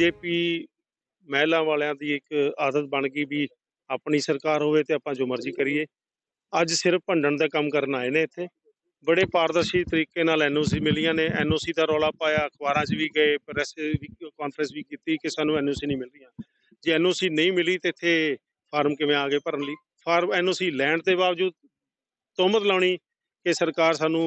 BJP ਮਹਿਲਾ ਵਾਲਿਆਂ ਦੀ ਇੱਕ ਆਦਤ ਬਣ ਗਈ ਵੀ ਆਪਣੀ ਸਰਕਾਰ ਹੋਵੇ ਤੇ ਆਪਾਂ ਜੋ ਮਰਜ਼ੀ ਕਰੀਏ। ਅੱਜ ਸਿਰਫ ਭੰਡਣ ਦਾ ਕੰਮ ਕਰਨ ਆਏ ਨੇ ਇੱਥੇ। ਬੜੇ ਪਾਰਦਰਸ਼ੀ ਤਰੀਕੇ ਨਾਲ ਐਨਓਸੀ ਮਿਲੀਆਂ ਨੇ। ਐਨਓਸੀ ਦਾ ਰੌਲਾ ਪਾਇਆ, ਅਖਬਾਰਾਂ 'ਚ ਵੀ ਗਏ, ਪ੍ਰੈਸ ਕਾਨਫਰੰਸ ਵੀ ਕੀਤੀ ਕਿ ਸਾਨੂੰ ਐਨਓਸੀ ਨਹੀਂ ਮਿਲ ਰਹੀਆਂ। ਜੇ ਐਨਓਸੀ ਨਹੀਂ ਮਿਲੀ ਤੇ ਇੱਥੇ ਫਾਰਮ ਕਿਵੇਂ ਆ ਗਏ ਭਰਨ ਲਈ? ਫਾਰਮ ਐਨਓਸੀ ਲੈਣ ਦੇ ਬਾਵਜੂਦ ਤੋਮਤ ਲਾਉਣੀ ਕਿ ਸਰਕਾਰ ਸਾਨੂੰ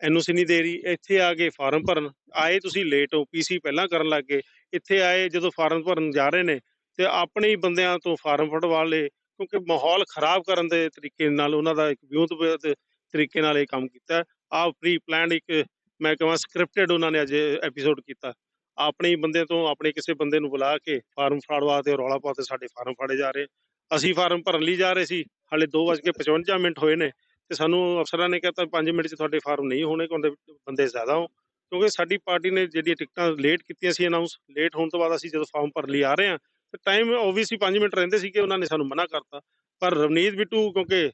ਐਨਓਸੀ ਨਹੀਂ ਦੇ ਰਹੀ। ਇੱਥੇ ਆ ਕੇ ਫਾਰਮ ਭਰਨ। ਆਏ ਤੁਸੀਂ ਲੇਟ ਹੋ ਪੀਸੀ ਪਹਿਲਾਂ ਕਰਨ ਲੱਗ ਗਏ। ਇੱਥੇ ਆਏ ਜਦੋਂ ਫਾਰਮ ਭਰਨ ਜਾ ਰਹੇ ਨੇ ਤੇ ਆਪਣੇ ਹੀ ਬੰਦਿਆਂ ਤੋਂ ਫਾਰਮ ਫੜਵਾ ਲਏ ਕਿਉਂਕਿ ਮਾਹੌਲ ਖਰਾਬ ਕਰਨ ਦੇ ਤਰੀਕੇ ਨਾਲ ਉਹਨਾਂ ਦਾ ਇੱਕ ਵਿਉਂਤ ਤਰੀਕੇ ਨਾਲ ਇਹ ਕੰਮ ਕੀਤਾ। ਆ ਪ੍ਰੀ ਪਲਾਨਡ ਇੱਕ ਮੈਂ ਕਹਾਂ ਸਕ੍ਰਿਪਟਡ ਉਹਨਾਂ ਨੇ ਅੱਜ ਐਪੀਸੋਡ ਕੀਤਾ। ਆਪਣੇ ਹੀ ਬੰਦੇ ਤੋਂ ਆਪਣੇ ਕਿਸੇ ਬੰਦੇ ਨੂੰ ਬੁਲਾ ਕੇ ਫਾਰਮ ਫੜਵਾ ਤੇ ਰੌਲਾ ਪਾ ਤੇ ਸਾਡੇ ਫਾਰਮ ਫੜੇ ਜਾ ਰਹੇ। ਅਸੀਂ ਫਾਰਮ ਭਰਨ ਲਈ ਜਾ ਰਹੇ ਸੀ। ਹਾਲੇ 2:55 ਮਿੰਟ ਹੋਏ ਨੇ। ਤੇ ਸਾਨੂੰ ਅਫਸਰਾਂ ਨੇ ਕਹਿਤਾ 5 ਮਿੰਟ 'ਚ ਤੁਹਾਡੇ ਫਾਰਮ ਨਹੀਂ ਹੋਣੇ ਕਿਉਂਕਿ ਬੰਦੇ ਜ਼ਿਆਦਾ ਹੋ ਕਿਉਂਕਿ ਸਾਡੀ ਪਾਰਟੀ ਨੇ ਜਿਹੜੀਆਂ ਟਿਕਟਾਂ ਲੇਟ ਕੀਤੀਆਂ ਸੀ ਅਨਾਉਂਸ ਲੇਟ ਹੋਣ ਤੋਂ ਬਾਅਦ ਅਸੀਂ ਜਦੋਂ ਫਾਰਮ ਭਰ ਲਈ ਆ ਰਹੇ ਹਾਂ, ਤੇ ਟਾਈਮ ਓਬਵੀਅਸਲੀ 5 ਮਿੰਟ ਰਹਿੰਦੇ ਸੀ ਕਿ ਉਹਨਾਂ ਨੇ ਸਾਨੂੰ ਮਨਾ ਕਰਤਾ। ਪਰ ਰਵਨੀਤ ਬਿੱਟੂ ਕਿਉਂਕਿ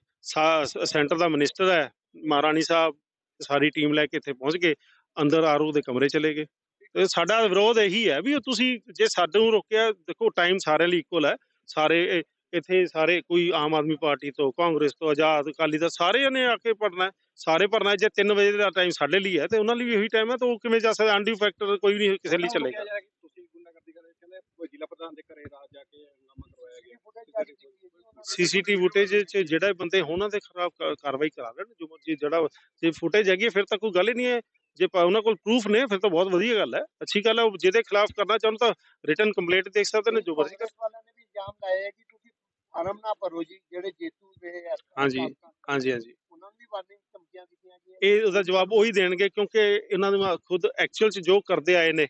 ਸੈਂਟਰ ਦਾ ਮਿਨਿਸਟਰ ਹੈ, ਮਹਾਰਾਣੀ ਸਾਹਿਬ, ਸਾਰੀ ਟੀਮ ਲੈ ਕੇ ਇੱਥੇ ਪਹੁੰਚ ਗਏ, ਅੰਦਰ ਆਰੂ ਦੇ ਕਮਰੇ ਚਲੇ ਗਏ। ਤੇ ਸਾਡਾ ਵਿਰੋਧ ਇਹੀ ਹੈ ਵੀ ਤੁਸੀਂ ਜੇ ਸਾਨੂੰ ਰੋਕਿਆ, ਦੇਖੋ ਟਾਈਮ ਸਾਰਿਆਂ ਲਈ ਇਕੁਅਲ ਹੈ, ਸਾਰੇ ਇਹ- ਇੱਥੇ ਸਾਰੇ ਕੋਈ ਆਮ ਆਦਮੀ ਪਾਰਟੀ ਤੋਂ ਕਾਂਗਰਸ ਤੋਂ ਆਜ਼ਾਦ ਅਕਾਲੀ ਦਾ ਸਾਰਿਆਂ ਨੇ ਆ ਕੇ ਪੜਨਾ ਸਾਰੇ ਭਰਨਾ। ਜੇ 3 ਵਜੇ ਦਾ ਟਾਈਮ ਸਾਡੇ ਲਈ ਹੈ ਤੇ ਉਹਨਾਂ ਲਈ ਵੀ ਉਹੀ ਟਾਈਮ ਹੈ ਤਾਂ ਉਹ ਕਿਵੇਂ ਜਾ ਸਕਦਾ ਅਨਡਿਊ ਫੈਕਟਰ ਕੋਈ ਨਹੀਂ ਕਿਸੇ ਲਈ ਚੱਲੇਗਾ। ਤੁਸੀਂ ਗੁੰਡਾਗਰਦੀ ਕਰਦੇ ਕਹਿੰਦੇ ਕੋਈ ਜ਼ਿਲ੍ਹਾ ਪ੍ਰਧਾਨ ਦੇ ਘਰੇ ਰਾਤ ਜਾ ਕੇ ਹੰਗਾਮਾ ਕਰਵਾਇਆ ਗਿਆ। ਸੀਸੀਟੀਵੀ ਫੁਟੇਜ 'ਚ ਜਿਹੜੇ ਬੰਦੇ ਉਹਨਾਂ ਦੇ ਖਿਲਾਫ ਕਾਰਵਾਈ ਕਰਾ ਲੈਣ ਜੋ ਮਰਜ਼ੀ ਜਿਹੜਾ ਜੇ ਫੁਟੇਜ ਹੈਗੀ ਹੈ, ਫਿਰ ਤਾਂ ਕੋਈ ਗੱਲ ਹੀ ਨਹੀਂ ਹੈ। ਜੇ ਪ- ਉਹਨਾਂ ਕੋਲ ਪ੍ਰੂਫ ਨੇ ਫਿਰ ਤਾਂ ਬਹੁਤ ਵਧੀਆ ਗੱਲ ਹੈ। ਅੱਛੀ ਗੱਲ ਹੈ ਉਹ ਜਿਹਦੇ ਖਿਲਾਫ ਕਰਨਾ ਚਾਹੁਣ ਤਾਂ ਰਿਟਨ ਕੰਪਲੇਂਟ ਦੇਖ ਸਕਦੇ ਨੇ ਜੋ ਮਰਜ਼ੀ ਕਰ ਵਾਲਿਆਂ ਨੇ ਵੀ ਇਲਜ਼ਾਮ ਲਾਇਆ ਹੈ ਕਿ ਫਾਰਮ ਨਾ ਭਰੋ ਜੀ ਜਿਹੜੇ ਜੇਤੂ ਦੇ ਆ- ਹਾਂਜੀ, ਹਾਂਜੀ ਹਾਂਜੀ। ਉਹਨਾਂ ਨੂੰ ਵੀ ਵਾਰਨਿੰਗ ਧਮਕੀਆਂ ਦਿੱਤੀਆਂ ਗਈਆਂ ਇਹ ਉਹਦਾ ਜਵਾਬ ਉਹੀ ਦੇਣਗੇ ਕਿਉਂਕਿ ਇਹਨਾਂ ਨੂੰ ਖੁਦ ਐਕਚੁਅਲ ਚ ਜੋ ਕਰਦੇ ਆਏ ਨੇ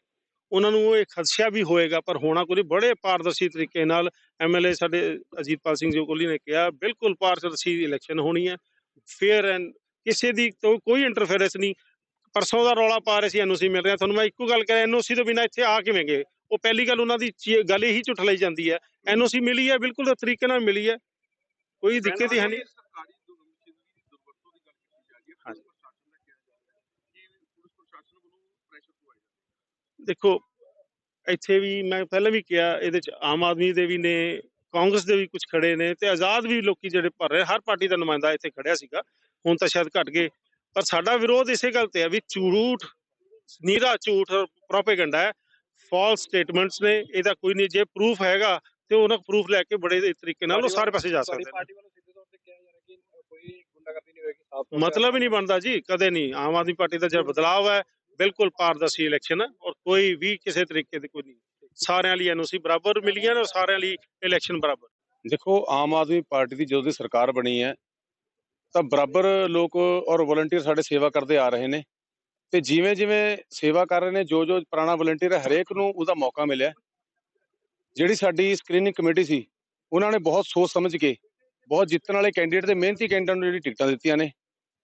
ਉਹਨਾਂ ਨੂੰ ਇਹ ਖਦਸ਼ਾ ਵੀ ਹੋਏਗਾ ਪਰ ਹੋਣਾ ਕੋਈ ਬੜੇ ਪਾਰਦਰਸ਼ੀ ਤਰੀਕੇ ਨਾਲ ਐਮਐਲਏ ਸਾਡੇ ਅਜੀਤਪਾਲ ਸਿੰਘ ਜੀ ਕੋਹਲੀ ਨੇ ਕਿਹਾ ਬਿਲਕੁਲ ਪਾਰਦਰਸ਼ੀ ਇਲੈਕਸ਼ਨ ਹੋਣੀ ਹੈ। ਫੇਅਰ ਐਂਡ ਕਿਸੇ ਦੀ ਕੋਈ ਇੰਟਰਫੇਰੈਂਸ ਨਹੀਂ। ਪਰਸੋਂ ਦਾ ਰੌਲਾ ਪਾ ਰਹੇ ਸੀ ਐਨਓਸੀ ਮਿਲ ਰਿਹਾ। ਤੁਹਾਨੂੰ ਮੈਂ ਇੱਕੋ ਗੱਲ ਕਰਾਂ ਐਨਓਸੀ ਤੋਂ ਬਿਨਾਂ ਇੱਥੇ ਆ ਕਿਵੇਂ ਗਏ? ਉਹ ਪਹਿਲੀ ਗੱਲ ਉਹਨਾਂ ਦੀ ਗੱਲ ਇਹੀ ਝੁੱਠ ਲਈ ਜਾਂਦੀ ਹੈ। ਐਨਓਸੀ ਮਿਲੀ ਹੈ ਬਿਲਕੁਲ ਤਰੀਕੇ ਨਾਲ ਮਿਲੀ ਹੈ। ਕੋਈ ਦਿੱਕਤ ਹੀ ਹੈ ਨਹੀਂ। ਦੇਖੋ ਇੱਥੇ ਵੀ ਮੈਂ ਪਹਿਲਾਂ ਵੀ ਕਿਹਾ ਇਹਦੇ ਚ ਆਮ ਆਦਮੀ ਦੇ ਵੀ ਨੇ ਕਾਂਗਰਸ ਦੇ ਵੀ ਕੁਝ ਖੜੇ ਨੇ ਤੇ ਆਜ਼ਾਦ ਵੀ ਲੋਕੀ ਜਿਹੜੇ ਭਰ ਰਹੇ ਹਰ ਪਾਰਟੀ ਦਾ ਨੁਮਾਇੰਦਾ ਇੱਥੇ ਖੜਿਆ ਸੀਗਾ। ਹੁਣ ਤਾਂ ਸ਼ਾਇਦ ਘਟ ਗਏ। ਪਰ ਸਾਡਾ ਵਿਰੋਧ ਇਸੇ ਗੱਲ ਤੇ ਹੈ ਵੀ ਝੂਠ ਨੀਰਾ ਝੂਠ ਪ੍ਰੋਪੇਗੈਂਡਾ ਹੈ। ਫਾਲਸ ਸਟੇਟਮੈਂਟਸ ਨੇ ਇਹਦਾ ਕੋਈ ਨਹੀਂ ਜੇ ਪ੍ਰੂਫ ਹੈਗਾ ਤੇ ਉਹਨਾਂ ਪ੍ਰੂਫ ਲੈ ਕੇ ਬੜੇ ਤਰੀਕੇ ਨਾਲ ਉਹ ਸਾਰੇ ਪਾਸੇ ਜਾ ਸਕਦੇ ਨੇ। ਪਾਰਟੀ ਵੱਲੋਂ ਸਿੱਧੇ ਤੌਰ ਤੇ ਕਿਹਾ ਜਾ ਰਿਹਾ ਕਿ ਕੋਈ ਗੁੰਡਾਗਰਦੀ ਨਹੀਂ ਹੋਏਗੀ ਸਾਫ਼ ਤੌਰ ਤੇ ਮਤਲਬ ਹੀ ਨਹੀਂ ਬਣਦਾ ਜੀ ਕਦੇ ਨਹੀਂ। ਆਮ ਆਦਮੀ ਪਾਰਟੀ ਦਾ ਜਿਹੜਾ ਬਦਲਾਅ ਹੈ ਬਿਲਕੁਲ ਪਾਰਦਰਸ਼ੀ ਇਲੈਕਸ਼ਨ ਹੈ ਔਰ ਕੋਈ ਵੀ ਕਿਸੇ ਤਰੀਕੇ ਦੀ ਕੋਈ ਨਹੀਂ। ਸਾਰਿਆਂ ਲਈ ਐਨਓਸੀ ਬਰਾਬਰ ਮਿਲੀਆਂ ਨੇ ਔਰ ਸਾਰਿਆਂ ਲਈ ਇਲੈਕਸ਼ਨ ਬਰਾਬਰ। ਦੇਖੋ ਆਮ ਆਦਮੀ ਪਾਰਟੀ ਦੀ ਜਦੋਂ ਦੀ ਸਰਕਾਰ ਬਣੀ ਹੈ ਤਾਂ ਬਰਾਬਰ ਲੋਕ ਔਰ ਵਲੰਟੀਅਰ ਸਾਡੇ ਸੇਵਾ ਕਰਦੇ ਆ ਰਹੇ ਨੇ। ਤੇ ਜਿਵੇਂ ਜਿਵੇਂ ਸੇਵਾ ਕਰ ਰਹੇ ਨੇ ਜੋ ਜੋ ਪੁਰਾਣਾ ਵਲੰਟੀਅਰ ਹਰੇਕ ਨੂੰ ਉਹਦਾ ਮੌਕਾ ਮਿਲਿਆ। ਜਿਹੜੀ ਸਾਡੀ ਸਕਰੀਨਿੰਗ ਕਮੇਟੀ ਸੀ, ਉਹਨਾਂ ਨੇ ਬਹੁਤ ਸੋਚ ਸਮਝ ਕੇ, ਬਹੁਤ ਜਿੱਤਣ ਵਾਲੇ ਕੈਂਡੀਡੇਟ ਤੇ ਮਿਹਨਤੀ ਕੈਂਡੀਡੇਟ ਨੂੰ ਜਿਹੜੀ ਟਿਕਟਾਂ ਦਿੱਤੀਆਂ ਨੇ।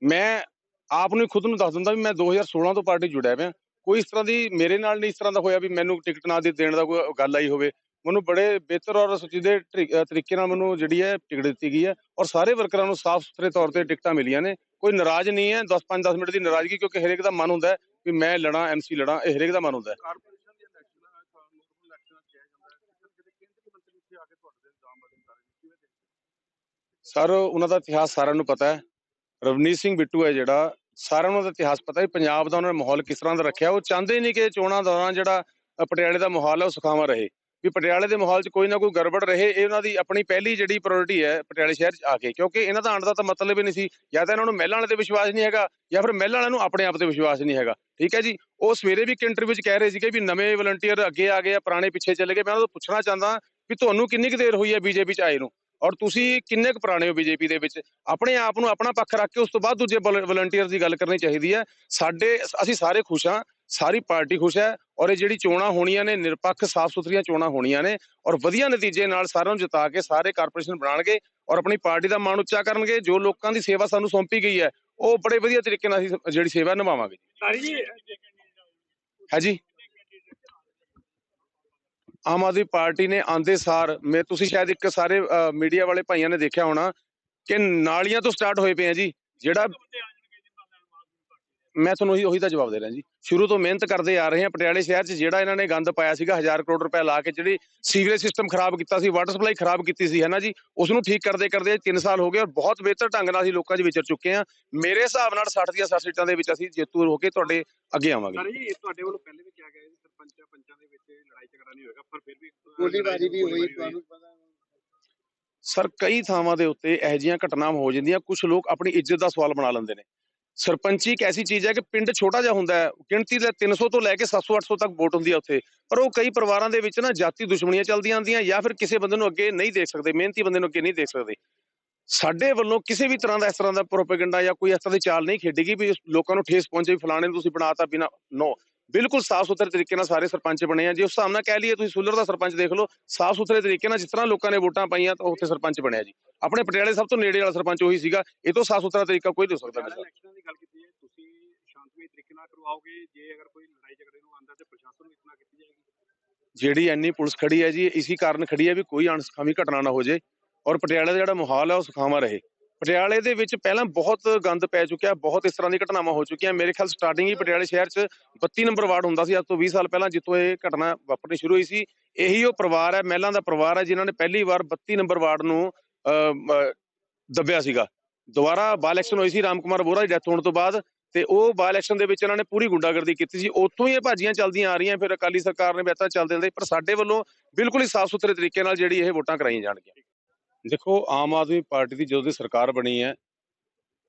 ਮੈਂ ਆਪ ਨੂੰ ਹੀ ਖੁਦ ਨੂੰ ਦੱਸ ਦਿੰਦਾ ਵੀ ਮੈਂ 2016 ਤੋਂ ਪਾਰਟੀ ਜੁੜਿਆ ਪਿਆ। ਕੋਈ ਇਸ ਤਰ੍ਹਾਂ ਦੀ ਮੇਰੇ ਨਾਲ ਨਹੀਂ ਇਸ ਤਰ੍ਹਾਂ ਦਾ ਹੋਇਆ ਵੀ ਮੈਨੂੰ ਟਿਕਟ ਨਾ ਦੇ, ਦੇਣ ਦਾ ਕੋਈ ਗੱਲ ਆਈ ਹੋਵੇ। ਮੈਨੂੰ ਬੜੇ ਬਿਹਤਰ ਔਰ ਸੁਚੀਦੇ ਤਰੀ- ਤਰੀਕੇ ਨਾਲ ਮੈਨੂੰ ਜਿਹੜੀ ਹੈ ਟਿਕਟ ਦਿੱਤੀ ਗਈ ਹੈ ਔਰ ਸਾਰੇ ਵਰਕਰਾਂ ਨੂੰ ਸਾਫ਼ ਸੁਥਰੇ ਤੌਰ ਤੇ ਟਿਕਟਾਂ ਮਿਲੀਆਂ ਨੇ। ਕੋਈ ਨਾਰਾਜ਼ ਨਹੀਂ ਹੈ 10 5 10 ਮਿੰਟ ਦੀ ਨਾਰਾਜ਼ਗੀ ਕਿਉਂਕਿ ਹਰੇਕ ਦਾ ਮਨ ਹੁੰਦਾ ਵੀ ਮੈਂ ਲੜਾਂ ਐਮਸੀ ਲੜਾਂ ਇਹ ਹਰੇਕ ਦਾ ਮਨ ਹੁੰਦਾ ਦੀ? ਸਰ ਉਹਨਾਂ ਦਾ ਇਤਿਹਾਸ ਸਾਰਿਆਂ ਨੂੰ ਪਤਾ ਹੈ। ਰਵਨੀਤ ਸਿੰਘ ਬਿੱਟੂ ਹੈ ਜਿਹੜਾ ਸਾਰਿਆਂ ਨੂੰ ਉਹਦਾ ਇਤਿਹਾਸ ਪਤਾ ਹੈ ਪੰਜਾਬ ਦਾ ਉਹਨਾਂ ਨੇ ਮਾਹੌਲ ਕਿਸ ਤਰ੍ਹਾਂ ਦਾ ਰੱਖਿਆ। ਉਹ ਚਾਹੁੰਦੇ ਨਹੀਂ ਕਿ ਚੋਣਾਂ ਦੌਰਾਨ ਜਿਹੜਾ ਪਟਿਆਲੇ ਦਾ ਮਾਹੌਲ ਹੈ ਉਹ ਸੁਖਾਵਾਂ ਰਹੇ। ਵੀ ਪਟਿਆਲੇ ਦੇ ਮਾਹੌਲ 'ਚ ਕੋਈ ਨਾ ਕੋਈ ਗੜਬੜ ਰਹੇ, ਇਹ ਉਹਨਾਂ ਦੀ ਆਪਣੀ ਪਹਿਲੀ ਜਿਹੜੀ ਪ੍ਰਾਇੋਰਟੀ ਹੈ ਪਟਿਆਲੇ ਸ਼ਹਿਰ 'ਚ ਆ ਕੇ, ਕਿਉਂਕਿ ਇਹਨਾਂ ਦਾ ਆਉਣ ਦਾ ਤਾਂ ਮਤਲਬ ਹੀ ਨਹੀਂ ਸੀ, ਜਾਂ ਤਾਂ ਇਹਨਾਂ ਨੂੰ ਮਹਿਲਾਂ ਵਾਲੇ ਤੇ ਵਿਸ਼ਵਾਸ ਨਹੀਂ ਹੈਗਾ, ਜਾਂ ਫਿਰ ਮਹਿਲਾਂ ਵਾਲਿਆਂ ਨੂੰ ਆਪਣੇ ਆਪ ਤੇ ਵਿਸ਼ਵਾਸ ਨਹੀਂ ਹੈਗਾ। ਠੀਕ ਹੈ ਜੀ? ਉਹ ਸਵੇਰੇ ਵੀ ਇੱਕ ਇੰਟਰਵਿਊ 'ਚ ਕਹਿ ਰਹੇ ਸੀਗੇ ਵੀ ਨਵੇਂ ਵਲੰਟੀਅਰ ਅੱਗੇ ਆ ਗਏ ਆ, ਪੁਰਾਣੇ ਪਿੱਛੇ ਚਲੇ ਗਏ, ਮੈਂ ਉਹਨਾਂ ਤੋਂ ਪੁੱਛਣਾ ਚਾਹੁੰਦਾ ਵੀ ਤੁਹਾਨੂੰ ਕਿੰਨੀ ਕੁ ਦੇਰ ਹੋਈ ਹੈ ਬੀਜੇਪੀ 'ਚ ਆਏ ਨੂੰ? ਔਰ ਤੁਸੀਂ ਕਿੰਨੇ ਕੁ ਪੁਰਾਣੇ ਹੋ ਬੀਜੇਪੀ ਦੇ ਵਿੱਚ? ਆਪਣੇ ਆਪ ਨੂੰ ਆਪਣਾ ਪੱਖ ਰੱਖ ਕੇ ਉਸ ਤੋਂ ਬਾਅਦ ਦੂਜੇ ਵਲੰਟੀਅਰ ਦੀ ਗੱਲ ਕਰਨੀ ਚਾਹੀਦੀ ਹੈ। ਸਾਡੇ, ਅਸੀਂ ਸਾਰੇ ਖੁਸ਼ ਹਾਂ ਸਾਰੀ ਪਾਰਟੀ ਖੁਸ਼ ਹੈ ਔਰ ਇਹ ਜਿਹੜੀ ਚੋਣਾਂ ਹੋਣੀਆਂ ਨੇ ਨਿਰਪੱਖ ਸਾਫ਼ ਸੁਥਰੀਆਂ ਚੋਣਾਂ ਹੋਣੀਆਂ ਨੇ ਔਰ ਵਧੀਆ ਨਤੀਜੇ ਨਾਲ ਸਾਰਿਆਂ ਨੂੰ ਜਿਤਾ ਕੇ ਸਾਰੇ ਕਾਰਪੋਰੇਸ਼ਨ ਬਣਾਉਣਗੇ ਔਰ ਆਪਣੀ ਪਾਰਟੀ ਦਾ ਮਾਣ ਉੱਚਾ ਕਰਨਗੇ ਜੋ ਲੋਕਾਂ ਦੀ ਸੇਵਾ ਸਾਨੂੰ ਸੌਂਪੀ ਗਈ ਹੈ ਉਹ ਬੜੇ ਵਧੀਆ ਤਰੀਕੇ ਨਾਲ ਅਸੀਂ ਜਿਹੜੀ ਸੇਵਾ ਨਿਭਾਵਾਂਗੇ। ਹੈ ਜੀ ਆਮ ਆਦਮੀ ਪਾਰਟੀ ਨੇ ਆਂਦੇ ਸਾਰ ਮੈਂ ਤੁਸੀਂ ਸ਼ਾਇਦ ਇੱਕ ਸਾਰੇ ਮੀਡੀਆ ਵਾਲੇ ਭਾਈਆਂ ਨੇ ਦੇਖਿਆ ਹੋਣਾ ਕਿ ਨਾਲੀਆਂ ਤੋਂ ਸਟਾਰਟ ਹੋਏ ਪਏ ਆ ਜੀ ਜਿਹੜਾ ਮੈਂ ਤੁਹਾਨੂੰ ਉਹੀ ਉਹੀ ਤਾਂ ਜਵਾਬ ਦੇ ਰਿਹਾ ਜੀ। ਸ਼ੁਰੂ ਤੋਂ ਮਿਹਨਤ ਕਰਦੇ ਆ ਰਹੇ ਹਾਂ। ਪਟਿਆਲੇ ਸ਼ਹਿਰ 'ਚ ਜਿਹੜਾ ਇਹਨਾਂ ਨੇ ਗੰਦ ਪਾਇਆ ਸੀਗਾ 1000 ਕਰੋੜ ਰੁਪਏ ਲਾ ਕੇ ਜਿਹੜੀ ਸੀਵਰੇਜ ਸਿਸਟਮ ਖਰਾਬ ਕੀਤਾ ਸੀ ਵਾਟਰ ਸਪਲਾਈ ਖਰਾਬ ਕੀਤੀ ਸੀ ਹੈ ਨਾ ਜੀ? ਉਸ ਨੂੰ ਠੀਕ ਕਰਦੇ ਕਰਦੇ 3 ਸਾਲ ਹੋ ਗਏ ਔਰ ਬਹੁਤ ਬਿਹਤਰ ਢੰਗ ਨਾਲ ਅਸੀਂ ਲੋਕਾਂ 'ਚ ਵਿਚਰ ਚੁੱਕੇ ਹਾਂ। ਮੇਰੇ ਹਿਸਾਬ ਨਾਲ 60 ਦੀਆਂ 60 ਸੀਟਾਂ ਦੇ ਵਿੱਚ ਅਸੀਂ ਜੇਤੂ ਹੋ ਕੇ ਤੁਹਾਡੇ ਅੱਗੇ ਆਵਾਂਗੇ। ਸਰ ਜੀ ਤੁਹਾਡੇ ਵੱਲੋਂ ਪਹਿਲੇ ਵੀ ਕਿਹਾ ਗਿਆ ਸੀ ਸਰਪੰਚਾਂ ਪੰਚਾਂ ਦੇ ਵਿੱਚ ਲੜਾਈ ਝਗੜਾ ਨਹੀਂ ਹੋਏਗਾ ਪਰ ਫਿਰ ਵੀ ਗੋਲੀਬਾਰੀ ਵੀ ਹੋਈ ਤੁਹਾਨੂੰ ਪਤਾ ਸਰ ਕਈ ਥਾਵਾਂ ਦੇ ਉੱਤੇ ਇਹੋ ਜਿਹੀਆਂ ਘਟਨਾਵਾਂ ਹੋ ਜਾਂਦੀਆਂ ਕੁਝ ਲੋਕ ਆਪਣੀ ਇੱਜ਼ਤ ਦਾ ਸਵਾਲ ਬਣਾ ਲੈਂਦੇ ਨੇ। ਸਰਪੰਚੀ ਇੱਕ ਐਸੀ ਚੀਜ਼ ਹੈ ਕਿ ਪਿੰਡ ਛੋਟਾ ਜਿਹਾ ਹੁੰਦਾ ਹੈ, ਗਿਣਤੀ ਦੇ 300 ਤੋਂ ਲੈ ਕੇ 700 800 ਤੱਕ ਵੋਟ ਹੁੰਦੀ ਹੈ ਉੱਥੇ। ਪਰ ਉਹ ਕਈ ਪਰਿਵਾਰਾਂ ਦੇ ਵਿੱਚ ਨਾ ਜਾਤੀ ਦੁਸ਼ਮਣੀਆਂ ਚੱਲਦੀਆਂ ਆਉਂਦੀਆਂ ਜਾਂ ਫਿਰ ਕਿਸੇ ਬੰਦੇ ਨੂੰ ਅੱਗੇ ਨਹੀਂ ਦੇਖ ਸਕਦੇ, ਮਿਹਨਤੀ ਬੰਦੇ ਨੂੰ ਅੱਗੇ ਨਹੀਂ ਦੇਖ ਸਕਦੇ। ਸਾਡੇ ਵੱਲੋਂ ਕਿਸੇ ਵੀ ਤਰ੍ਹਾਂ ਦਾ ਇਸ ਤਰ੍ਹਾਂ ਦਾ ਪ੍ਰੋਪੇਗੈਂਡਾ ਜਾਂ ਕੋਈ ਇਸ ਤਰ੍ਹਾਂ ਦੀ ਚਾਲ ਨਹੀਂ ਖੇਡੀ ਗਈ ਵੀ ਲੋਕਾਂ ਨੂੰ ਠੇਸ ਪਹੁੰਚੇ ਵੀ ਫਲਾਣੇ ਨੂੰ ਤੁਸੀਂ ਬਣਾਤਾ ਬਿਨਾ, ਨੋ। ਬਿਲਕੁਲ ਸਾਫ਼ ਸੁਥਰੇ ਤਰੀਕੇ ਨਾਲ ਸਾਰੇ ਸਰਪੰਚ ਬਣੇ ਆ। ਜੇ ਉਸ ਹਿਸਾਬ ਨਾਲ ਕਹਿ ਲਈਏ ਤੁਸੀਂ ਸੁਲਰ ਦਾ ਸਰਪੰਚ ਦੇਖ ਲਓ ਸਾਫ਼ ਸੁਥਰੇ ਤਰੀਕੇ ਨਾਲ ਜਿਸ ਤਰ੍ਹਾਂ ਲੋਕਾਂ ਨੇ ਵੋਟਾਂ ਪਾਈਆਂ ਤਾਂ ਉੱਥੇ ਸਰਪੰਚ ਬਣਿਆ ਜੀ। ਆਪਣੇ ਪਟਿਆਲੇ ਸਭ ਤੋਂ ਨੇੜੇ ਵਾਲਾ ਸਰਪੰਚ ਉਹੀ ਸੀਗਾ ਇਹ ਤੋਂ ਸਾਫ਼ ਸੁਥਰਾ ਤਰੀਕਾ ਕੋਈ ਨਹੀਂ ਹੋ ਸਕਦਾ ਇਲੈਕਸ਼ਨਾਂ ਦੀ। ਗੱਲ ਕੀਤੀ ਹੈ ਤੁਸੀਂ ਸ਼ਾਂਤਮਈ ਤਰੀਕੇ ਨਾਲ ਕਰਵਾਓਗੇ ਜੇ ਅਗਰ ਕੋਈ ਲੜਾਈ ਝਗੜੇ ਨੂੰ ਆਂਦਾ ਤੇ ਪ੍ਰਸ਼ਾਸਨ ਨੂੰ ਇਤਨਾ ਕੀਤੀ ਜਾਏਗੀ? ਜਿਹੜੀ ਇੰਨੀ ਪੁਲਿਸ ਖੜੀ ਹੈ ਜੀ ਇਸੇ ਕਾਰਨ ਖੜੀ ਹੈ ਵੀ ਕੋਈ ਅਣਸਖਾਵੀ ਘਟਨਾ ਨਾ ਹੋ ਜੇ ਔਰ ਪਟਿਆਲੇ ਦਾ ਜਿਹੜਾ ਮਾਹੌਲ ਹੈ ਉਹ ਸੁਖਾਵਾਂ ਰਹੇ। ਪਟਿਆਲੇ ਦੇ ਵਿੱਚ ਪਹਿਲਾਂ ਬਹੁਤ ਗੰਦ ਪੈ ਚੁੱਕਿਆ, ਬਹੁਤ ਇਸ ਤਰ੍ਹਾਂ ਦੀ ਘਟਨਾਵਾਂ ਹੋ ਚੁੱਕੀਆਂ। ਮੇਰੇ ਖਿਆਲ ਸਟਾਰਟਿੰਗ ਹੀ ਪਟਿਆਲੇ ਸ਼ਹਿਰ 'ਚ 32 ਨੰਬਰ ਵਾਰਡ ਹੁੰਦਾ ਸੀ, ਅੱਜ ਤੋਂ 20 ਸਾਲ ਪਹਿਲਾਂ ਜਿੱਥੋਂ ਇਹ ਘਟਨਾ ਵਾਪਰਨੀ ਸ਼ੁਰੂ ਹੋਈ ਸੀ। ਇਹੀ ਉਹ ਪਰਿਵਾਰ ਹੈ, ਮਹਿਲਾਂ ਦਾ ਪਰਿਵਾਰ ਹੈ, ਜਿਨ੍ਹਾਂ ਨੇ ਪਹਿਲੀ ਵਾਰ 32 ਨੰਬਰ ਵਾਰਡ ਨੂੰ ਦੱਬਿਆ ਸੀਗਾ। ਦੁਬਾਰਾ ਬਾਲ ਇਲੈਕਸ਼ਨ ਹੋਈ ਸੀ, ਰਾਮ ਕੁਮਾਰ ਬੋਰਾ ਦੀ ਡੈਥ ਹੋਣ ਤੋਂ ਬਾਅਦ ਤੇ ਉਹ ਬਾਲ ਇਲੈਕਸ਼ਨ ਦੇ ਵਿੱਚ ਇਹਨਾਂ ਨੇ ਪੂਰੀ ਗੁੰਡਾਗਰਦੀ ਕੀਤੀ ਸੀ। ਉੱਥੋਂ ਹੀ ਇਹ ਭਾਜੀਆਂ ਚੱਲਦੀਆਂ ਆ ਰਹੀਆਂ, ਫਿਰ ਅਕਾਲੀ ਸਰਕਾਰ ਨੇ ਬਿਹਤਰ ਚੱਲਦੇ ਹੁੰਦੇ ਪਰ ਸਾਡੇ ਵੱਲੋਂ ਬਿਲਕੁਲ ਹੀ ਸਾਫ਼ ਸੁਥਰੇ ਤਰੀਕੇ ਨਾਲ ਜਿਹੜੀ ਇਹ ਵੋਟਾਂ ਕਰਾਈਆਂ ਜਾਣਗੀਆਂ। ਦੇਖੋ, ਆਮ ਆਦਮੀ ਪਾਰਟੀ ਦੀ ਜਦੋਂ ਦੀ ਸਰਕਾਰ ਬਣੀ ਹੈ,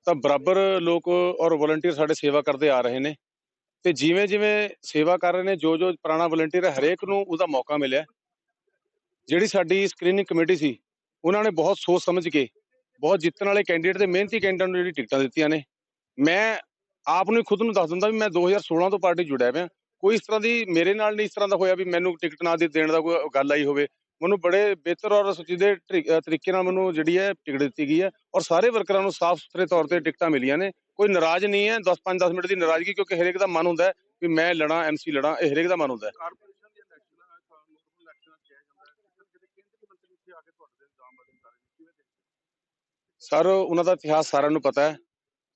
ਤਾਂ ਬਰਾਬਰ ਲੋਕ ਔਰ ਵਲੰਟੀਅਰ ਸਾਡੇ ਸੇਵਾ ਕਰਦੇ ਆ ਰਹੇ ਨੇ ਤੇ ਜਿਵੇਂ ਜਿਵੇਂ ਸੇਵਾ ਕਰ ਰਹੇ ਨੇ ਜੋ ਜੋ ਪੁਰਾਣਾ ਵਲੰਟੀਅਰ ਹੈ, ਹਰੇਕ ਨੂੰ ਉਹਦਾ ਮੌਕਾ ਮਿਲਿਆ। ਜਿਹੜੀ ਸਾਡੀ ਸਕਰੀਨਿੰਗ ਕਮੇਟੀ ਸੀ, ਉਹਨਾਂ ਨੇ ਬਹੁਤ ਸੋਚ ਸਮਝ ਕੇ, ਬਹੁਤ ਜਿੱਤਣ ਵਾਲੇ ਕੈਂਡੀਡੇਟ ਤੇ ਮਿਹਨਤੀ ਕੈਂਡੀਡੇਟ ਨੂੰ ਜਿਹੜੀ ਟਿਕਟਾਂ ਦਿੱਤੀਆਂ ਨੇ। ਮੈਂ ਆਪ ਨੂੰ ਖੁਦ ਨੂੰ ਦੱਸ ਦਿੰਦਾ ਵੀ ਮੈਂ 2016 ਤੋਂ ਪਾਰਟੀ ਜੁੜਿਆ ਪਿਆ। ਕੋਈ ਇਸ ਤਰ੍ਹਾਂ ਦੀ ਮੇਰੇ ਨਾਲ ਨਹੀਂ ਇਸ ਤਰ੍ਹਾਂ ਦਾ ਹੋਇਆ ਵੀ ਮੈਨੂੰ ਟਿਕਟ ਨਾ ਦੇ ਦੇਣ ਦਾ ਕੋਈ ਗੱਲ ਆਈ ਹੋਵੇ। ਮੈਨੂੰ ਬੜੇ ਬਿਹਤਰ ਔਰ ਸੁਚੀਦੇ ਤਰੀਕੇ ਨਾਲ ਮੈਨੂੰ ਜਿਹੜੀ ਹੈ ਟਿਕਟ ਦਿੱਤੀ ਗਈ ਹੈ ਔਰ ਸਾਰੇ ਵਰਕਰਾਂ ਨੂੰ ਸਾਫ਼ ਸੁਥਰੇ ਤੌਰ ਤੇ ਟਿਕਟਾਂ ਮਿਲੀਆਂ ਨੇ। ਕੋਈ ਨਾਰਾਜ਼ ਨਹੀਂ ਹੈ 10 5 10 ਮਿੰਟ ਦੀ ਨਾਰਾਜ਼ਗੀ ਕਿਉਂਕਿ ਹਰੇਕ ਦਾ ਮਨ ਹੁੰਦਾ ਹੈ ਵੀ ਮੈਂ ਲੜਾਂ ਐਮਸੀ ਲੜਾਂ ਇਹ ਹਰੇਕ ਦਾ ਮਨ ਹੁੰਦਾ ਹੈ। ਦੀ ਸਰ ਉਹਨਾਂ ਦਾ ਇਤਿਹਾਸ ਸਾਰਿਆਂ ਨੂੰ ਪਤਾ ਹੈ।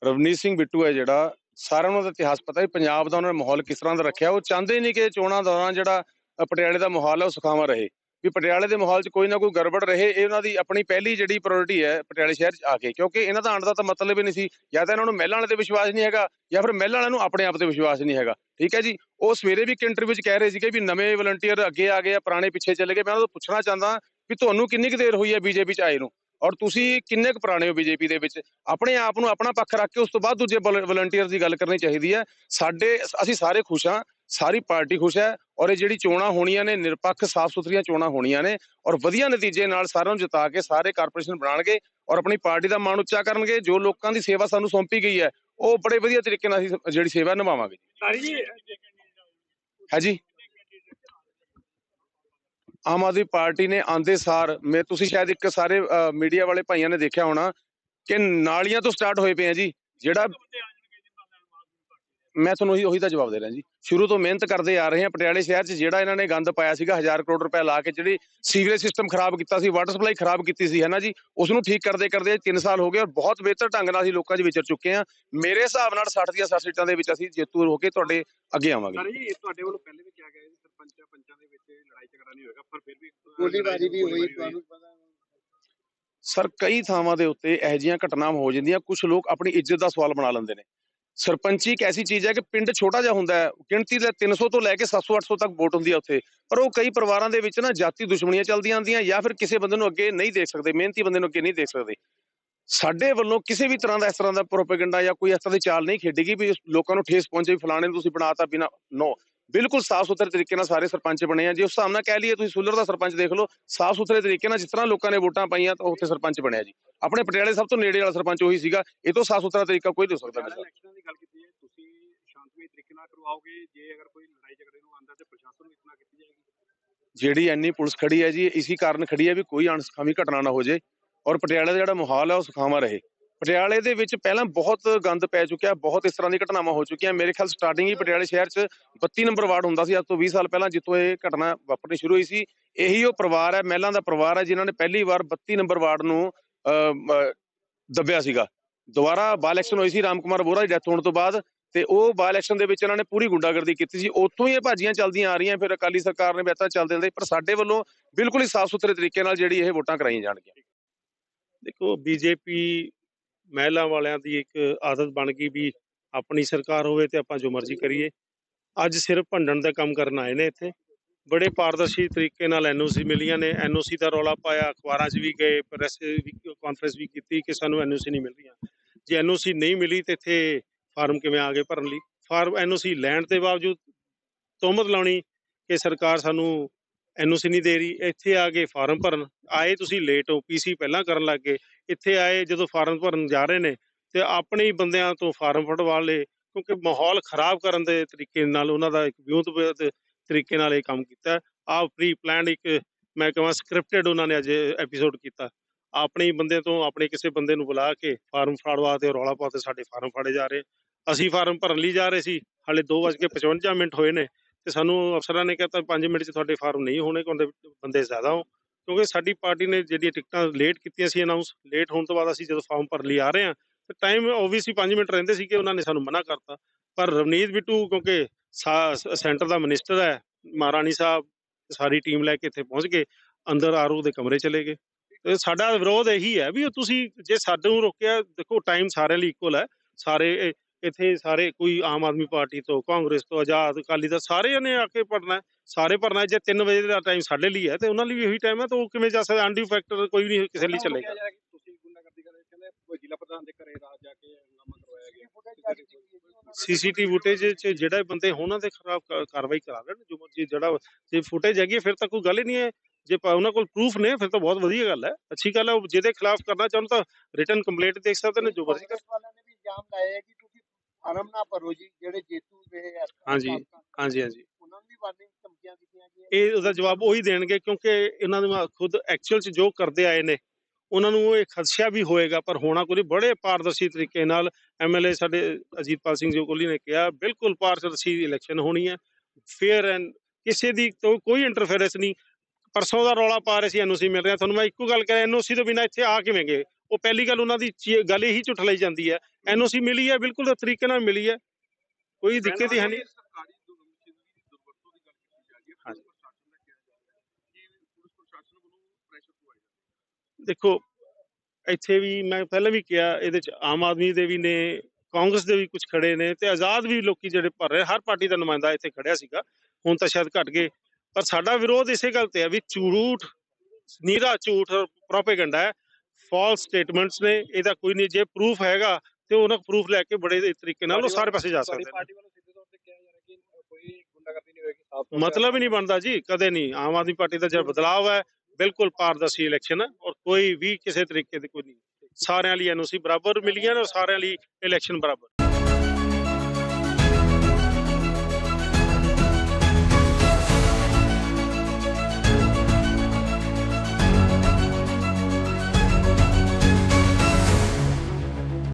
ਰਵਨੀਤ ਸਿੰਘ ਬਿੱਟੂ ਹੈ ਜਿਹੜਾ ਸਾਰਿਆਂ ਨੂੰ ਉਹਦਾ ਇਤਿਹਾਸ ਪਤਾ ਹੈ ਪੰਜਾਬ ਦਾ ਉਹਨਾਂ ਨੇ ਮਾਹੌਲ ਕਿਸ ਤਰ੍ਹਾਂ ਦਾ ਰੱਖਿਆ। ਉਹ ਚਾਹੁੰਦੇ ਨਹੀਂ ਕਿ ਚੋਣਾਂ ਦੌਰਾਨ ਜਿਹੜਾ ਪਟਿਆਲੇ ਦਾ ਮਾਹੌਲ ਹੈ ਉਹ ਸੁਖਾਵਾਂ ਰਹੇ। ਵੀ ਪਟਿਆਲੇ ਦੇ ਮਾਹੌਲ 'ਚ ਕੋਈ ਨਾ ਕੋਈ ਗੜਬੜ ਰਹੇ, ਇਹ ਉਹਨਾਂ ਦੀ ਆਪਣੀ ਪਹਿਲੀ ਜਿਹੜੀ ਪ੍ਰਾਇੋਰਟੀ ਹੈ ਪਟਿਆਲੇ ਸ਼ਹਿਰ 'ਚ ਆ ਕੇ, ਕਿਉਂਕਿ ਇਹਨਾਂ ਦਾ ਆਉਣ ਦਾ ਤਾਂ ਮਤਲਬ ਹੀ ਨਹੀਂ ਸੀ, ਜਾਂ ਤਾਂ ਇਹਨਾਂ ਨੂੰ ਮਹਿਲਾਂ ਵਾਲੇ ਤੇ ਵਿਸ਼ਵਾਸ ਨਹੀਂ ਹੈਗਾ, ਜਾਂ ਫਿਰ ਮਹਿਲਾਂ ਵਾਲਿਆਂ ਨੂੰ ਆਪਣੇ ਆਪ ਤੇ ਵਿਸ਼ਵਾਸ ਨਹੀਂ ਹੈਗਾ, ਠੀਕ ਹੈ ਜੀ? ਉਹ ਸਵੇਰੇ ਵੀ ਇੱਕ ਇੰਟਰਵਿਊ 'ਚ ਕਹਿ ਰਹੇ ਸੀਗੇ ਵੀ ਨਵੇਂ ਵਲੰਟੀਅਰ ਅੱਗੇ ਆ ਗਏ ਆ, ਪੁਰਾਣੇ ਪਿੱਛੇ ਚਲੇ ਗਏ, ਮੈਂ ਉਹਨਾਂ ਤੋਂ ਪੁੱਛਣਾ ਚਾਹੁੰਦਾ ਵੀ ਤੁਹਾਨੂੰ ਕਿੰਨੀ ਕੁ ਦੇਰ ਹੋਈ ਹੈ ਬੀਜੇਪੀ 'ਚ ਆਏ ਨੂੰ? ਔਰ ਤੁਸੀਂ ਕਿੰਨੇ ਕੁ ਪੁਰਾਣੇ ਹੋ ਬੀਜੇਪੀ ਦੇ ਵਿੱਚ? ਆਪਣੇ ਆਪ ਨੂੰ ਆਪਣਾ ਪੱਖ ਰੱਖ ਕੇ ਉਸ ਤੋਂ ਬਾਅਦ ਦੂਜੇ ਵਲੰਟੀਅਰ ਦੀ ਗੱਲ ਕਰਨੀ ਚਾਹੀਦੀ ਹੈ। ਸਾਡੇ, ਅਸੀਂ ਸਾਰੇ ਖੁਸ਼ ਹਾਂ ਸਾਰੀ ਪਾਰਟੀ ਖੁਸ਼ ਹੈ ਔਰ ਇਹ ਜਿਹੜੀ ਚੋਣਾਂ ਹੋਣੀਆਂ ਨੇ ਨਿਰਪੱਖ ਸਾਫ਼ ਸੁਥਰੀਆਂ ਚੋਣਾਂ ਹੋਣੀਆਂ ਨੇ ਔਰ ਵਧੀਆ ਨਤੀਜੇ ਨਾਲ ਸਾਰਿਆਂ ਨੂੰ ਜਿਤਾ ਕੇ ਸਾਰੇ ਕਾਰਪੋਰੇਸ਼ਨ ਬਣਾਉਣਗੇ ਔਰ ਆਪਣੀ ਪਾਰਟੀ ਦਾ ਮਾਣ ਉੱਚਾ ਕਰਨਗੇ ਜੋ ਲੋਕਾਂ ਦੀ ਸੇਵਾ ਸਾਨੂੰ ਸੌਂਪੀ ਗਈ ਹੈ ਉਹ ਬੜੇ ਵਧੀਆ ਤਰੀਕੇ ਨਾਲ ਅਸੀਂ ਜਿਹੜੀ ਸੇਵਾ ਨਿਭਾਵਾਂਗੇ। ਸਾਰੀ ਜੀ ਹੈ ਜੀ ਆਮ ਆਦਮੀ ਪਾਰਟੀ ਨੇ ਆਂਦੇ ਸਾਰ ਮੈਂ ਤੁਸੀਂ ਸ਼ਾਇਦ ਇੱਕ ਸਾਰੇ ਮੀਡੀਆ ਵਾਲੇ ਭਾਈਆਂ ਨੇ ਦੇਖਿਆ ਹੋਣਾ ਕਿ ਨਾਲੀਆਂ ਤੋਂ ਸਟਾਰਟ ਹੋਏ ਪਏ ਆ ਜੀ ਜਿਹੜਾ ਮੈਂ ਤੁਹਾਨੂੰ ਉਹੀ ਉਹੀ ਤਾਂ ਜਵਾਬ ਦੇ ਰਿਹਾ ਜੀ। ਸ਼ੁਰੂ ਤੋਂ ਮਿਹਨਤ ਕਰਦੇ ਆ ਰਹੇ ਹਾਂ। ਪਟਿਆਲੇ ਸ਼ਹਿਰ 'ਚ ਜਿਹੜਾ ਇਹਨਾਂ ਨੇ ਗੰਦ ਪਾਇਆ ਸੀਗਾ 1000 ਕਰੋੜ ਰੁਪਏ ਲਾ ਕੇ ਜਿਹੜੀ ਸੀਵਰੇਜ ਸਿਸਟਮ ਖਰਾਬ ਕੀਤਾ ਸੀ ਵਾਟਰ ਸਪਲਾਈ ਖਰਾਬ ਕੀਤੀ ਸੀ ਹੈ ਨਾ ਜੀ? ਉਸ ਨੂੰ ਠੀਕ ਕਰਦੇ ਕਰਦੇ 3 ਸਾਲ ਹੋ ਗਏ ਔਰ ਬਹੁਤ ਬਿਹਤਰ ਢੰਗ ਨਾਲ ਅਸੀਂ ਲੋਕਾਂ 'ਚ ਵਿਚਰ ਚੁੱਕੇ ਹਾਂ। ਮੇਰੇ ਹਿਸਾਬ ਨਾਲ 60 ਦੀਆਂ 60 ਸੀਟਾਂ ਦੇ ਵਿੱਚ ਅਸੀਂ ਜੇਤੂ ਹੋ ਕੇ ਤੁਹਾਡੇ ਅੱਗੇ ਆਵਾਂਗੇ। ਸਰ ਜੀ ਤੁਹਾਡੇ ਵੱਲੋਂ ਪਹਿਲੇ ਵੀ ਕਿਹਾ ਗਿਆ ਸੀ ਸਰਪੰਚਾਂ ਪੰਚਾਂ ਦੇ ਵਿੱਚ ਲੜਾਈ ਝਗੜਾ ਨਹੀਂ ਹੋਏਗਾ ਪਰ ਫਿਰ ਵੀ ਗੋਲੀਬਾਰੀ ਵੀ ਹੋਈ ਤੁਹਾਨੂੰ ਪਤਾ ਸਰ ਕਈ ਥਾਵਾਂ ਦੇ ਉੱਤੇ ਇਹੋ ਜਿਹੀਆਂ ਘਟਨਾਵਾਂ ਹੋ ਜਾਂਦੀਆਂ। ਕੁਝ ਲੋਕ ਆਪਣੀ ਇੱਜ਼ਤ ਦਾ ਸਵਾਲ ਬਣਾ ਲੈਂਦੇ ਨੇ। ਸਰਪੰਚੀ ਇੱਕ ਐਸੀ ਚੀਜ਼ ਹੈ ਕਿ ਪਿੰਡ ਛੋਟਾ ਜਿਹਾ ਹੁੰਦਾ ਹੈ, ਗਿਣਤੀ ਦੇ 300 ਤੋਂ ਲੈ ਕੇ 700 800 ਤੱਕ ਵੋਟ ਹੁੰਦੀ ਹੈ ਉੱਥੇ। ਪਰ ਉਹ ਕਈ ਪਰਿਵਾਰਾਂ ਦੇ ਵਿੱਚ ਨਾ ਜਾਤੀ ਦੁਸ਼ਮਣੀਆਂ ਚੱਲਦੀਆਂ ਆਉਂਦੀਆਂ ਜਾਂ ਫਿਰ ਕਿਸੇ ਬੰਦੇ ਨੂੰ ਅੱਗੇ ਨਹੀਂ ਦੇਖ ਸਕਦੇ, ਮਿਹਨਤੀ ਬੰਦੇ ਨੂੰ ਅੱਗੇ ਨਹੀਂ ਦੇਖ ਸਕਦੇ। ਸਾਡੇ ਵੱਲੋਂ ਕਿਸੇ ਵੀ ਤਰ੍ਹਾਂ ਦਾ ਇਸ ਤਰ੍ਹਾਂ ਦਾ ਪ੍ਰੋਪੇਗੈਂਡਾ ਜਾਂ ਕੋਈ ਇਸ ਤਰ੍ਹਾਂ ਦੀ ਚਾਲ ਨਹੀਂ ਖੇਡੇਗੀ ਵੀ ਲੋਕਾਂ ਨੂੰ ਠੇਸ ਪਹੁੰਚੇ ਵੀ ਫਲਾਣੇ ਨੂੰ ਤੁਸੀਂ ਬਣਾਤਾ ਬਿਨਾ ਨੋ ਬਿਲਕੁਲ ਸਾਫ਼ ਸੁਥਰੇ ਤਰੀਕੇ ਨਾਲ ਸਾਰੇ ਸਰਪੰਚ ਬਣੇ ਆ। ਜੇ ਉਸ ਹਿਸਾਬ ਨਾਲ ਕਹਿ ਲਈਏ ਤੁਸੀਂ ਸੁਲਰ ਦਾ ਸਰਪੰਚ ਦੇਖ ਲਓ ਸਾਫ਼ ਸੁਥਰੇ ਤਰੀਕੇ ਨਾਲ ਜਿਸ ਤਰ੍ਹਾਂ ਲੋਕਾਂ ਨੇ ਵੋਟਾਂ ਪਾਈਆਂ ਤਾਂ ਉੱਥੇ ਸਰਪੰਚ ਬਣਿਆ ਜੀ। ਆਪਣੇ ਪਟਿਆਲੇ ਸਭ ਤੋਂ ਨੇੜੇ ਵਾਲਾ ਸਰਪੰਚ ਉਹੀ ਸੀਗਾ ਇਹ ਤੋਂ ਸਾਫ਼ ਸੁਥਰਾ ਤਰੀਕਾ ਕੋਈ ਨਹੀਂ ਹੋ ਸਕਦਾ ਇਲੈਕਸ਼ਨਾਂ ਦੀ। ਗੱਲ ਕੀਤੀ ਹੈ ਤੁਸੀਂ ਸ਼ਾਂਤਮਈ ਤਰੀਕੇ ਨਾਲ ਕਰਵਾਓਗੇ ਜੇ ਅਗਰ ਕੋਈ ਲੜਾਈ ਝਗੜੇ ਨੂੰ ਆਂਦਾ ਤੇ ਪ੍ਰਸ਼ਾਸਨ ਨੂੰ ਇਤਨਾ ਕੀਤੀ ਜਾਏਗੀ। ਜਿਹੜੀ ਇੰਨੀ ਪੁਲਿਸ ਖੜੀ ਹੈ ਜੀ ਇਸੇ ਕਾਰਨ ਖੜੀ ਹੈ ਵੀ ਕੋਈ ਅਣਸਖਾਵੀ ਘਟਨਾ ਨਾ ਹੋ ਜੇ ਔਰ ਪਟਿਆਲੇ ਦਾ ਜਿਹੜਾ ਮਾਹੌਲ ਹੈ ਉਹ ਸੁਖਾਵਾਂ ਰਹੇ। ਪਟਿਆਲੇ ਦੇ ਵਿੱਚ ਪਹਿਲਾਂ ਬਹੁਤ ਗੰਦ ਪੈ ਚੁੱਕਿਆ, ਬਹੁਤ ਇਸ ਤਰ੍ਹਾਂ ਦੀ ਘਟਨਾਵਾਂ ਹੋ ਚੁੱਕੀਆਂ। ਮੇਰੇ ਖਿਆਲ ਸਟਾਰਟਿੰਗ ਹੀ ਪਟਿਆਲੇ ਸ਼ਹਿਰ 'ਚ 32 ਨੰਬਰ ਵਾਰਡ ਹੁੰਦਾ ਸੀ। ਅੱਜ ਤੋਂ 20 ਸਾਲ ਪਹਿਲਾਂ ਜਿੱਥੋਂ ਇਹ ਘਟਨਾ ਵਾਪਰਨੀ ਸ਼ੁਰੂ ਹੋਈ ਸੀ। ਇਹੀ ਉਹ ਪਰਿਵਾਰ ਹੈ, ਮਹਿਲਾ ਦਾ ਪਰਿਵਾਰ ਹੈ, ਜਿਨ੍ਹਾਂ ਨੇ ਪਹਿਲੀ ਵਾਰ 32 ਨੰਬਰ ਵਾਰਡ ਨੂੰ ਦੱਬਿਆ ਸੀਗਾ। ਦੁਬਾਰਾ ਬਾਲ ਇਲੈਕਸ਼ਨ ਹੋਈ ਸੀ, ਰਾਮ ਕੁਮਾਰ ਬੋਰਾ ਦੀ ਡੈਥ ਹੋਣ ਤੋਂ ਬਾਅਦ ਤੇ ਉਹ ਬਾਈ ਇਲੈਕਸ਼ਨ ਦੇ ਵਿੱਚ ਇਹਨਾਂ ਨੇ ਪੂਰੀ ਗੁੰਡਾਗਰਦੀ ਕੀਤੀ ਸੀ। ਉੱਥੋਂ ਹੀ ਇਹ ਭਾਜੀਆਂ ਚੱਲਦੀਆਂ ਆ ਰਹੀਆਂ, ਫਿਰ ਅਕਾਲੀ ਸਰਕਾਰ ਨੇ ਬਹਿਤਾ ਚੱਲਦੇ ਚੱਲਦੇ ਪਰ ਸਾਡੇ ਵੱਲੋਂ ਬਿਲਕੁਲ ਹੀ ਸਾਫ਼ ਸੁਥਰੇ ਤਰੀਕੇ ਨਾਲ ਜਿਹੜੀ ਇਹ ਵੋਟਾਂ ਕਰਾਈਆਂ ਜਾਣਗੀਆਂ। ਦੇਖੋ, ਬੀਜੇਪੀ ਮਹਿਲਾ ਵਾਲਿਆਂ ਦੀ ਇੱਕ ਆਦਤ ਬਣ ਗਈ ਵੀ ਆਪਣੀ ਸਰਕਾਰ ਹੋਵੇ ਤੇ ਆਪਾਂ ਜੋ ਮਰਜ਼ੀ ਕਰੀਏ। ਅੱਜ ਸਿਰਫ ਭੰਡਣ ਦਾ ਕੰਮ ਕਰਨ ਆਏ ਨੇ ਇੱਥੇ। ਬੜੇ ਪਾਰਦਰਸ਼ੀ ਤਰੀਕੇ ਨਾਲ ਐਨਓਸੀ ਮਿਲੀਆਂ ਨੇ। ਐਨਓਸੀ ਦਾ ਰੌਲਾ ਪਾਇਆ, ਅਖਬਾਰਾਂ 'ਚ ਵੀ ਗਏ, ਪ੍ਰੈਸ ਕਾਨਫਰੰਸ ਵੀ ਕੀਤੀ ਕਿ ਸਾਨੂੰ ਐਨਓਸੀ ਨਹੀਂ ਮਿਲ ਰਹੀਆਂ। ਜੇ ਐਨਓਸੀ ਨਹੀਂ ਮਿਲੀ ਤੇ ਇੱਥੇ ਫਾਰਮ ਕਿਵੇਂ ਆ ਗਏ ਭਰਨ ਲਈ? ਫਾਰਮ ਐਨਓਸੀ ਲੈਣ ਦੇ ਬਾਵਜੂਦ ਤੋਮਤ ਲਾਉਣੀ ਕਿ ਸਰਕਾਰ ਸਾਨੂੰ ਐਨਓਸੀ ਨਹੀਂ ਦੇ ਰਹੀ, ਇੱਥੇ ਆ ਕੇ ਫਾਰਮ ਭਰਨ। ਆਏ ਤੁਸੀਂ ਲੇਟ ਹੋ ਪੀਸੀ ਪਹਿਲਾਂ ਕਰਨ ਲੱਗ ਗਏ। ਇੱਥੇ ਆਏ ਜਦੋਂ ਫਾਰਮ ਭਰਨ ਜਾ ਰਹੇ ਨੇ ਤੇ ਆਪਣੇ ਹੀ ਬੰਦਿਆਂ ਤੋਂ ਫਾਰਮ ਫੜਵਾ ਲਏ ਕਿਉਂਕਿ ਮਾਹੌਲ ਖਰਾਬ ਕਰਨ ਦੇ ਤਰੀਕੇ ਨਾਲ ਉਹਨਾਂ ਦਾ ਇੱਕ ਵਿਉਂਤ ਤਰੀਕੇ ਨਾਲ ਇਹ ਕੰਮ ਕੀਤਾ। ਆ ਪ੍ਰੀ ਪਲਾਨਡ ਇੱਕ ਮੈਂ ਕਹਾਂ ਸਕ੍ਰਿਪਟਡ ਉਹਨਾਂ ਨੇ ਅੱਜ ਐਪੀਸੋਡ ਕੀਤਾ। ਆਪਣੇ ਹੀ ਬੰਦੇ ਤੋਂ ਆਪਣੇ ਕਿਸੇ ਬੰਦੇ ਨੂੰ ਬੁਲਾ ਕੇ ਫਾਰਮ ਫੜਵਾ ਤੇ ਰੌਲਾ ਪਾ ਤੇ ਸਾਡੇ ਫਾਰਮ ਫੜੇ ਜਾ ਰਹੇ। ਅਸੀਂ ਫਾਰਮ ਭਰਨ ਲਈ ਜਾ ਰਹੇ ਸੀ। ਹਾਲੇ 2:55 ਮਿੰਟ ਹੋਏ ਨੇ। ਤੇ ਸਾਨੂੰ ਅਫਸਰਾਂ ਨੇ ਕਹਿਤਾ 5 ਮਿੰਟ 'ਚ ਤੁਹਾਡੇ ਫਾਰਮ ਨਹੀਂ ਹੋਣੇ ਕਿਉਂਕਿ ਬੰਦੇ ਜ਼ਿਆਦਾ ਹੋ ਕਿਉਂਕਿ ਸਾਡੀ ਪਾਰਟੀ ਨੇ ਜਿਹੜੀਆਂ ਟਿਕਟਾਂ ਲੇਟ ਕੀਤੀਆਂ ਸੀ ਅਨਾਉਂਸ ਲੇਟ ਹੋਣ ਤੋਂ ਬਾਅਦ ਅਸੀਂ ਜਦੋਂ ਫਾਰਮ ਭਰ ਲਈ ਆ ਰਹੇ ਹਾਂ, ਤੇ ਟਾਈਮ ਓਬਵੀਅਸਲੀ 5 ਮਿੰਟ ਰਹਿੰਦੇ ਸੀ ਕਿ ਉਹਨਾਂ ਨੇ ਸਾਨੂੰ ਮਨਾ ਕਰਤਾ। ਪਰ ਰਵਨੀਤ ਬਿੱਟੂ, ਕਿਉਂਕਿ ਸੈਂਟਰ ਦਾ ਮਿਨਿਸਟਰ ਹੈ, ਮਹਾਰਾਣੀ ਸਾਹਿਬ, ਸਾਰੀ ਟੀਮ ਲੈ ਕੇ ਇੱਥੇ ਪਹੁੰਚ ਗਏ, ਅੰਦਰ ਆਰਓ ਦੇ ਕਮਰੇ ਚਲੇ ਗਏ। ਤੇ ਸਾਡਾ ਵਿਰੋਧ ਇਹੀ ਹੈ ਵੀ ਤੁਸੀਂ, ਜੇ ਸਾਡੇ ਨੂੰ ਰੋਕਿਆ, ਦੇਖੋ ਟਾਈਮ ਸਾਰਿਆਂ ਲਈ ਇਕੁਅਲ ਹੈ, ਸਾਰੇ ਇਹ- ਇੱਥੇ ਸਾਰੇ ਕੋਈ ਆਮ ਆਦਮੀ ਪਾਰਟੀ ਤੋਂ ਕਾਂਗਰਸ ਤੋਂ ਆਜ਼ਾਦ ਅਕਾਲੀ ਦਾ ਸਾਰੇ ਨੇ ਆ ਕੇ ਪੜਨਾ ਸਾਰੇ ਭਰਨਾ। ਜੇ 3 ਵਜੇ ਦਾ ਟਾਈਮ ਸਾਡੇ ਲਈ ਹੈ ਤੇ ਉਹਨਾਂ ਲਈ ਵੀ ਇਹੀ ਟਾਈਮ ਹੈ ਤਾਂ ਉਹ ਕਿਵੇਂ ਜਾ ਸਕਦਾ ਅਨਡਿਊ ਫੈਕਟਰ ਕੋਈ ਨਹੀਂ ਕਿਸੇ ਲਈ ਚੱਲੇਗਾ ਤੁਸੀਂ ਗੁੰਡਾਗਰਦੀ ਕਰਦੇ ਕਹਿੰਦੇ ਕੋਈ ਜ਼ਿਲ੍ਹਾ ਪ੍ਰਧਾਨ ਦੇ ਘਰੇ ਰਾਤ ਜਾ ਕੇ ਹੰਗਾਮਾ ਕਰਵਾਇਆ ਗਿਆ ਫੁਟੇਜ ਜਾਰੀ ਕੀਤੀ ਹੈ ਜੀ ਉਹਨਾਂ ਨੇ। ਸੀਸੀਟੀਵੀ ਫੁਟੇਜ ਚ ਜਿਹੜੇ ਬੰਦੇ ਉਹਨਾਂ ਦੇ ਖਿਲਾਫ ਕਾਰਵਾਈ ਕਰਾ ਲੈਣ ਜੋ ਮਰਜ਼ੀ ਜਿਹੜਾ ਜੇ ਫੁਟੇਜ ਹੈਗੀ ਫਿਰ ਤਾਂ ਕੋਈ ਗੱਲ ਹੀ ਨਹੀਂ ਹੈ ਜੇ ਪ- ਉਹਨਾਂ ਕੋਲ ਪ੍ਰੂਫ ਨੇ ਫਿਰ ਤਾਂ ਬਹੁਤ ਵਧੀਆ ਗੱਲ ਹੈ ਅੱਛੀ ਗੱਲ ਹੈ ਉਹ ਜਿਹਦੇ ਖਿਲਾਫ ਕਰਨਾ ਚਾਹੁਣ ਤਾਂ ਰਿਟਨ ਕੰਪਲੇਂਟ ਦੇਖ ਸਕਦੇ ਨੇ ਜੋ ਮਰਜ਼ੀ ਕਰ ਵਾਲਿਆਂ ਨੇ ਵੀ ਇਲਜ਼ਾਮ ਲਾਇਆ ਹੈ ਕਿ ਫਾਰਮ ਨਾ ਭਰੋ ਜੀ ਜਿਹੜੇ ਜੇਤੂ ਆ ਹਾਂਜੀ, ਹਾਂਜੀ ਹਾਂਜੀ। ਉਹਨਾਂ ਨੂੰ ਵੀ ਵਾਰਨਿੰਗ ਧਮਕੀਆਂ ਦਿੱਤੀਆਂ ਗਈਆਂ ਇਹ ਉਹਦਾ ਜਵਾਬ ਉਹੀ ਦੇਣਗੇ ਕਿਉਂਕਿ ਇਹਨਾਂ ਨੂੰ ਖੁਦ ਐਕਚੁਅਲ ਚ ਜੋ ਕਰਦੇ ਆਏ ਨੇ ਉਹਨਾਂ ਨੂੰ ਇਹ ਖਦਸ਼ਾ ਵੀ ਹੋਏਗਾ ਪਰ ਹੋਣਾ ਕੋਈ ਨਹੀਂ, ਬੜੇ ਪਾਰਦਰਸ਼ੀ ਤਰੀਕੇ ਨਾਲ ਐਮਐਲਏ ਸਾਡੇ ਅਜੀਤਪਾਲ ਸਿੰਘ ਜੀ ਕੋਹਲੀ ਨੇ ਕਿਹਾ ਬਿਲਕੁਲ ਪਾਰਦਰਸ਼ੀ ਇਲੈਕਸ਼ਨ ਹੋਣੀ ਹੈ। ਫੇਅਰ ਐਂਡ ਕਿਸੇ ਦੀ ਤੋਂ ਕੋਈ ਇੰਟਰਫੇਰੈਂਸ ਨਹੀਂ। ਪਰਸੋਂ ਦਾ ਰੌਲਾ ਪਾ ਰਹੇ ਸੀ ਐਨਓਸੀ ਮਿਲ ਰਿਹਾ ਤੁਹਾਨੂੰ ਮੈਂ ਇੱਕੋ ਗੱਲ ਕਰਾਂ ਐਨਓਸੀ ਤੋਂ ਬਿਨਾਂ ਇੱਥੇ ਆ ਕਿਵੇਂ ਗਏ? ਉਹ ਪਹਿਲੀ ਗੱਲ ਉਹਨਾਂ ਦੀ ਗੱਲ ਇਹੀ ਝੁੱਠ ਲਈ ਜਾਂਦੀ ਹੈ। ਐਨਓਸੀ ਮਿਲੀ ਹੈ ਬਿਲਕੁਲ ਤਰੀਕੇ ਨਾਲ ਮਿਲੀ ਹੈ। ਕੋਈ ਦਿੱਕਤ ਹੀ ਹੈ ਨਹੀਂ। ਹੈ। ਹੈ ਦੇਖੋ ਇੱਥੇ ਵੀ ਮੈਂ ਪਹਿਲਾਂ ਵੀ ਕਿਹਾ ਇਹਦੇ ਚ ਆਮ ਆਦਮੀ ਦੇ ਵੀ ਨੇ ਕਾਂਗਰਸ ਦੇ ਵੀ ਕੁਝ ਖੜੇ ਨੇ ਤੇ ਆਜ਼ਾਦ ਵੀ ਲੋਕੀ ਜਿਹੜੇ ਭਰ ਰਹੇ ਹਰ ਪਾਰਟੀ ਦਾ ਨੁਮਾਇੰਦਾ ਇੱਥੇ ਖੜਿਆ ਸੀਗਾ। ਹੁਣ ਤਾਂ ਸ਼ਾਇਦ ਘਟ ਗਏ। ਪਰ ਸਾਡਾ ਵਿਰੋਧ ਇਸੇ ਗੱਲ ਤੇ ਹੈ ਵੀ ਝੂਠ ਨੀਰਾ ਝੂਠ ਪ੍ਰੋਪੇਗੈਂਡਾ ਹੈ। ਫਾਲਸ ਸਟੇਟਮੈਂਟਸ ਨੇ ਇਹਦਾ ਕੋਈ ਨਹੀਂ ਜੇ ਪ੍ਰੂਫ ਹੈਗਾ ਤੇ ਉਹਨਾਂ ਪ੍ਰੂਫ ਲੈ ਕੇ ਬੜੇ ਤਰੀਕੇ ਨਾਲ ਉਹ ਸਾਰੇ ਪਾਸੇ ਜਾ ਸਕਦੇ ਨੇ। ਮਤਲਬ ਹੀ ਨਹੀਂ ਬਣਦਾ ਜੀ ਕਦੇ ਨਹੀਂ। ਆਮ ਆਦਮੀ ਪਾਰਟੀ ਦਾ ਜਿਹੜਾ ਬਦਲਾਅ ਹੈ ਬਿਲਕੁਲ ਪਾਰਦਰਸ਼ੀ ਇਲੈਕਸ਼ਨ ਹੈ ਔਰ ਕੋਈ ਵੀ ਕਿਸੇ ਤਰੀਕੇ ਦੀ ਕੋਈ ਨਹੀਂ। ਸਾਰਿਆਂ ਲਈ ਐਨਓਸੀ ਬਰਾਬਰ ਮਿਲੀਆਂ ਨੇ ਔਰ ਸਾਰਿਆਂ ਲਈ ਇਲੈਕਸ਼ਨ ਬਰਾਬਰ।